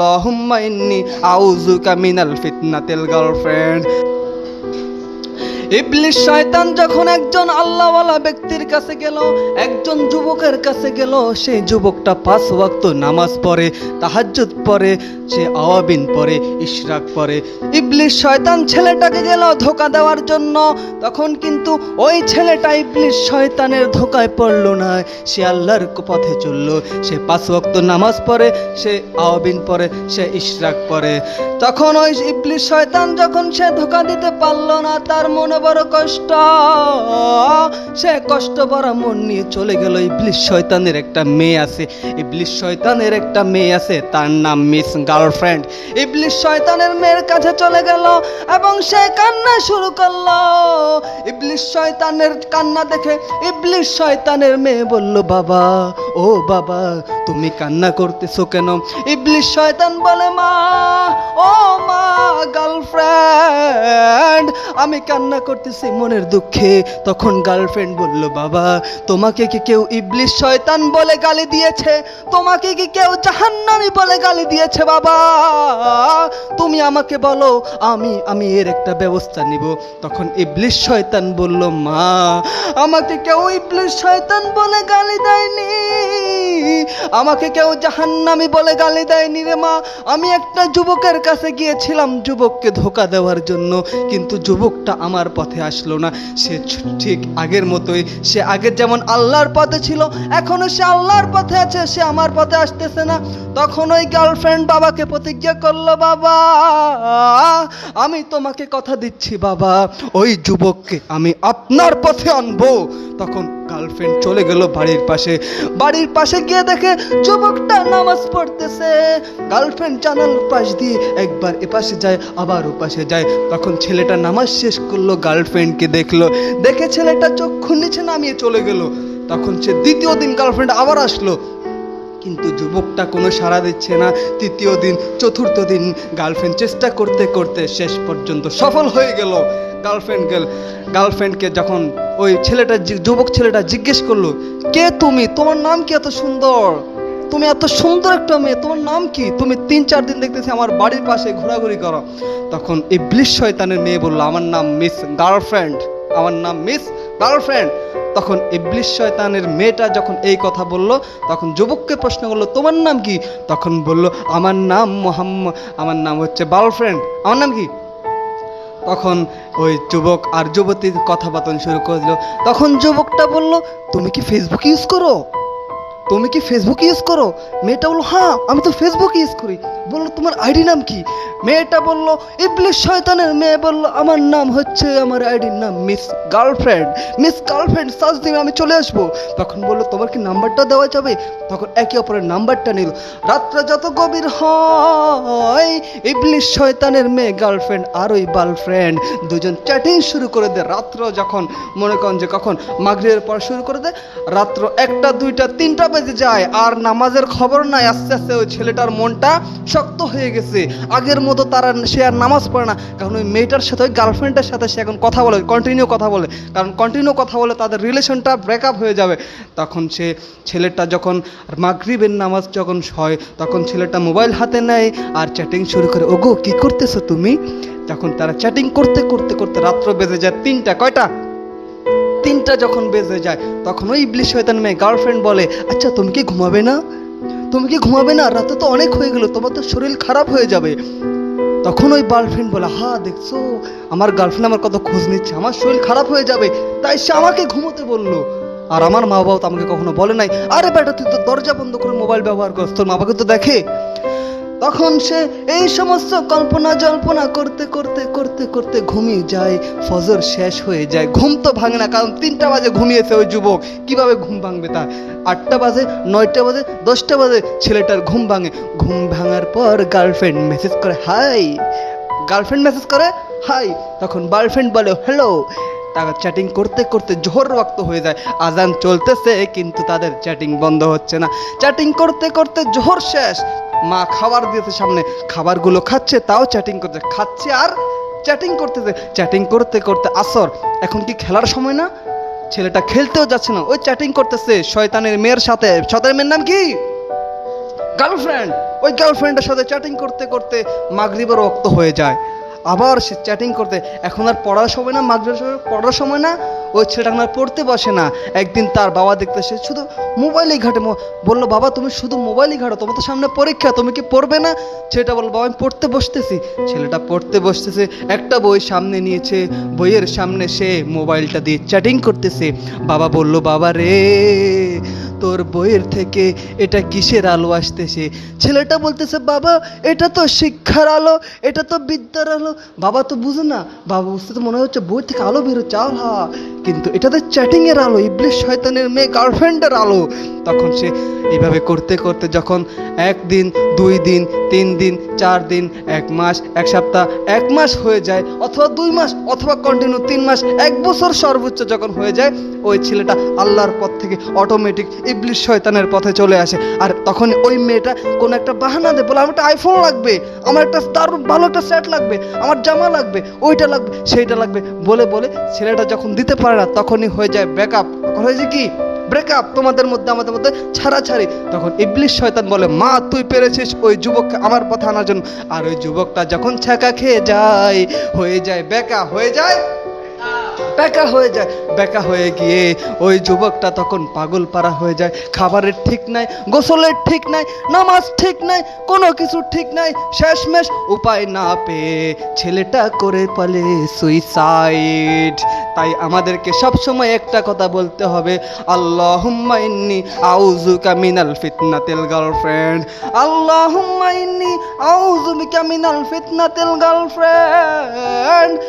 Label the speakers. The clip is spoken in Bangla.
Speaker 1: আল্লাহুম্মা ইন্নি আউযুকা মিনাল ফিতনাতিল গার্লফ্রেন্ড ইবলিশ শয়তান যখন একজন আল্লাহওয়ালা ব্যক্তির কাছে গেল, একজন যুবকের কাছে গেল, সেই যুবকটা পাঁচ ওয়াক্ত নামাজ পড়ে, তাহাজ্জুদ পড়ে, সে আওয়াবিন পড়ে, ইশরাক পড়ে। ইবলিশ শয়তান ছেলেটাকে গেল ধোকা দেওয়ার জন্য। তখন কিন্তু ওই ছেলেটা ইবলিশ শয়তানের ধোকায় পড়ল না। সে আল্লাহর পথে চলল। সে পাঁচ ওয়াক্ত নামাজ পড়ে, সে আওয়াবিন পড়ে, সে ইশরাক পড়ে। তখন ওই ইবলিশ শয়তান যখন সে ধোকা দিতে পারল না, তার মনে বড় কষ্ট। সে কষ্ট বড় মন নিয়ে চলে গেল ইবলিশ শয়তানের একটা মেয়ে আছে। ইবলিশ শয়তানের একটা মেয়ে আছে, তার নাম মিস গার্লফ্রেন্ড। ইবলিশ শয়তানের মেয়ের কাছে চলে গেল এবং সে কান্না শুরু করল। ইবলিশ শয়তানের কান্না দেখে ইবলিশ শয়তানের মেয়ে বলল, বাবা, ও বাবা, তুমি কান্না করতেছো কেন? ইবলিশ শয়তান বলে, মা, ও মা, গার্লফ্রেন্ড আমি কান্না করতেছি মনের দুঃখে। তখন গার্লফ্রেন্ড বলল, বাবা, তোমাকে কি কেউ ইবলিশ শয়তান বলে গালি দিয়েছে? তোমাকে কি কেউ জাহান্নামি বলে গালি দিয়েছে, বাবা? তুমি আমাকে বলো, আমি আমি এর একটা ব্যবস্থা নিব। তখন ইবলিশ শয়তান বলল, মা, আমাকে কেউ ইবলিশ শয়তান বলে গালি দেয়নি। আমাকে কেউ জাহান্নামি বলে গালি দেয়নি রে মা। আমি একটা যুবকের কাছে গিয়েছিলাম যুবককে ধোকা দেওয়ার জন্য। কিন্তু যুবকটা আমার পথে আসলো না। সে ঠিক আগের মতোই, সে আগের যেমন আল্লাহর পথে ছিল, এখনও সে আল্লাহর পথে আছে, সে আমার পথে আসতেছে না। তখন ওই গার্লফ্রেন্ড বাবাকে প্রতিজ্ঞা করল, বাবা, আমি তোমাকে কথা দিচ্ছি, বাবা। ওই যুবককে আমি আপনার পথে আনব। তখন গার্লফ্রেন্ড চলে গেল বাড়ির পাশে। বাড়ির পাশে গিয়ে দেখে যুবকটা নামাজ পড়তেছে। গার্লফ্রেন্ড জানাল, পাশ দিয়ে একবার এপাশে যায়, আবার ওপাশে যায়। তখন ছেলেটা নামাজ শেষ করল গার্লফ্রেন্ডকে দেখল। দেখে ছেলেটা চক্ষু নিচে নামিয়ে চলে গেল। তখন সে দ্বিতীয় দিন গার্লফ্রেন্ড আবার আসলো। কিন্তু যুবকটা কোনো সাড়া দিচ্ছে না। তৃতীয় দিন, চতুর্থ দিন গার্লফ্রেন্ড চেষ্টা করতে করতে শেষ পর্যন্ত সফল হয়ে গেল। গার্লফ্রেন্ড গেল। গার্লফ্রেন্ডকে যখন ওই ছেলেটা যুবক ছেলেটা জিজ্ঞেস করল, কে তুমি? তোমার নাম কি এত সুন্দর? তুমি এত সুন্দর একটা মেয়ে, তোমার নাম কি? তুমি তিন, চার দিন দেখতেছি আমার বাড়ির পাশে ঘোরাঘুরি করো। তখন ইবলিশ শয়তানের মেয়ে বলল, আমার নাম মিস গার্লফ্রেন্ড, আমার নাম মিস গার্লফ্রেন্ড। তখন ইবলিশ শয়তানের মেয়েটা যখন এই কথা বলল, তখন যুবককে প্রশ্ন করল, তোমার নাম কি? তখন বলল, আমার নাম মোহাম্মদ আমার নাম হচ্ছে গার্লফ্রেন্ড আমার নাম কি? তখন ওই যুবক আর যুবতীর কথাবার্তা শুরু করে তখন যুবকটা বলল, তুমি কি ফেসবুক ইউজ করো? তুমি কি ফেসবুক ইউজ করো? মেয়েটা বলল হ্যাঁ আমি তো ফেসবুক ইউজ করি। বলল, তোমার আইডি নাম কি? মেয়েটা বলল ইবলিশ শয়তানের মেয়ে। বলল, আমার নাম হচ্ছে, আমার আইডির নাম miss girlfriend. Miss girlfriend, search দিবে, আমি চলে আসব। তখন বলল, তোমার কি নাম্বারটা দেওয়া যাবে? তখন একে অপরের নাম্বারটা নিল। রাত্রে যত গভীর হয় ইবলিশ শয়তানের মেয়ে, গার্লফ্রেন্ড আর ওই গার্লফ্রেন্ড দুজন চ্যাটিং শুরু করে দেয়। রাত্র যখন মনে করেন যে কখন মাগরিবের পর শুরু করে দেয়, রাত্র একটা, দুইটা, তিনটা বেজে যায়। আর নামাজের খবর নাই, আস্তে আস্তে ওই ছেলেটার মনটা শক্ত হয়ে গেছে। আগের মতো তারা সে আর নামাজ পড়ে না। কারণ ওই মেয়েটার সাথে, ওই গার্লফ্রেন্ডের সাথে সে এখন কথা বলে কন্টিনিউ কথা বলে। কারণ কন্টিনিউ কথা বলে তাদের রিলেশনটা ব্রেকআপ হয়ে যাবে। তখন সে ছেলেটা যখন মাগরিবের নামাজ যখন হয়, তখন ছেলেটা মোবাইল হাতে নেয় আর চ্যাটিং শুরু করে, ওগো, কি করতেছো তুমি? তখন তারা চ্যাটিং করতে করতে করতে রাত্র বেজে যায় তিনটা, কয়টা? তিনটা যখন বেজে যায়, তখন ওই ইবলিশ শয়তান মেয়ে গার্লফ্রেন্ড বলে আচ্ছা তুমি কি ঘুমাবে না? তুমি কি ঘুমাবে না? রাতে তো অনেক হয়ে গেল, তোমার তো শরীর খারাপ হয়ে যাবে। তখন ওই গার্লফ্রেন্ড বলে, হা, দেখছ? আমার গার্লফ্রেন্ড আমার কত খোঁজ নিচ্ছে, আমার শরীর খারাপ হয়ে যাবে, তাই সে আমাকে ঘুমোতে বলল। আর আমার মা বাবা তো আমাকে কখনো বলে নাই, আরে বেটা, তুই তো দরজা বন্ধ করে মোবাইল ব্যবহার করছ, তোর মা বাবাকে তো দেখে? তখন সে এই সমস্ত কল্পনা জল্পনা করতে করতে করতে করতে ঘুমিয়ে যায়। ফজর শেষ হয়ে যায়। ঘুম তো ভাঙে না, কারণ তিনটা বাজে ঘুমিয়েছে ওই যুবক। কীভাবে ঘুম ভাঙবে তার? আটটা বাজে, নয়টা বাজে, দশটা বাজে, ছেলেটার ঘুম ভাঙে। ঘুম ভাঙার পর গার্লফ্রেন্ড মেসেজ করে, হাই। গার্লফ্রেন্ড মেসেজ করে, হাই। তখন গার্লফ্রেন্ড বলে হ্যালো তারা চ্যাটিং করতে করতে জোহর রক্ত হয়ে যায়। আজান চলতেছে, কিন্তু তাদের চ্যাটিং বন্ধ হচ্ছে না। চ্যাটিং করতে করতে জোহর শেষ। মা খাবার দিয়েছে সামনে, খাবারগুলো খাচ্ছে, তাও চ্যাটিং করছে, খাচ্ছে আর চ্যাটিং করতেছে। চ্যাটিং করতে করতে আসর, এখন কি খেলার সময় না? ছেলেটা খেলতেও যাচ্ছে না ওই চ্যাটিং করতেছে, শয়তানের মেয়ের সাথে। শয়তানের মেয়ের নাম কি? গার্লফ্রেন্ড ওই গার্লফ্রেন্ডের সাথে চ্যাটিং করতে করতে মাগরিবের রক্ত হয়ে যায়। আবার সে চ্যাটিং করতে। এখন আর পড়ার সময় না সময় পড়ার সময় না, ওই ছেলেটা এখন আর পড়তে বসে না। একদিন তার বাবা দেখতে সে শুধু মোবাইলেই ঘাটে বলল, বাবা, তুমি শুধু মোবাইলই ঘাটো তোমার তো সামনে পরীক্ষা, তুমি কি পড়বে না? ছেলেটা বলল, বাবা, আমি পড়তে বসতেছি। ছেলেটা পড়তে বসতেছে, একটা বই সামনে নিয়েছে, বইয়ের সামনে সে মোবাইলটা দিয়ে চ্যাটিং করতেছে। বাবা বলল, বাবা রে তোর বইয়ের থেকে এটা কিসের আলো আসতেছে? ছেলেটা বলতেছে, বাবা, এটা তো শিক্ষার আলো, এটা তো বিদ্যার আলো। বাবা তো বুঝে না, বাবা, বুঝতে তো মনে হচ্ছে বই থেকে আলো বেরোচ্ছে। আহা! কিন্তু এটা তো চ্যাটিং এর আলো ইবলিশ শয়তানের মেয়ে গার্লফ্রেন্ডের আলো। তখন সে এইভাবে করতে করতে যখন একদিন, দুই দিন, তিন দিন, চার দিন, এক মাস, এক সপ্তাহ, এক মাস হয়ে যায়, অথবা দুই মাস, অথবা কন্টিনিউ তিন মাস, এক বছর সর্বোচ্চ যখন হয়ে যায়, ওই ছেলেটা আল্লাহর পথ থেকে অটোমেটিক ইবলিশ শয়তানের পথে চলে আসে। আর তখন ওই মেয়েটা কোনো একটা বাহানা দেয়, বলে, আমার একটা আইফোন লাগবে, আমার একটা দারুণ ভালো একটা সেট লাগবে, আমার জামা লাগবে, ওইটা লাগবে, সেইটা লাগবে। বলে বলে ছেলেটা যখন দিতে পারে না তখনই হয়ে যায় ব্যাকআপ তখন হয়ে যায় কি? ব্রেকআপ তোমাদের মধ্যে, আমাদের মধ্যে ছাড়াছাড়ি। তখন ইবলিশ শয়তান বলে, মা, তুই পেরেছিস ওই যুবককে আমার পথে আনার জন্য। আর ওই যুবকটা যখন ছ্যাঁকা খেয়ে যায়, হয়ে যায় বেকা, হয়ে যায়? বেকা হয়ে যায়। বেকা হয়ে গিয়ে ওই যুবকটা তখন পাগল পাড়া হয়ে যায়। খাবারের ঠিক নাই, গোসলের ঠিক নাই, নামাজ ঠিক নাই, কোনো কিছু ঠিক নাই, শেষমেশ উপায় না পেয়ে ছেলেটা করে পালে সুইসাইড তাই আমাদেরকে সবসময় একটা কথা বলতে হবে। আল্লাহ ইন্নি কামিনাল মিনাল ফিতনাতিল গার্লফ্রেন্ড। আল্লাহ ইন্নি আউযু বিকা ফিতনা তেল গার্লফ্রেন্ড।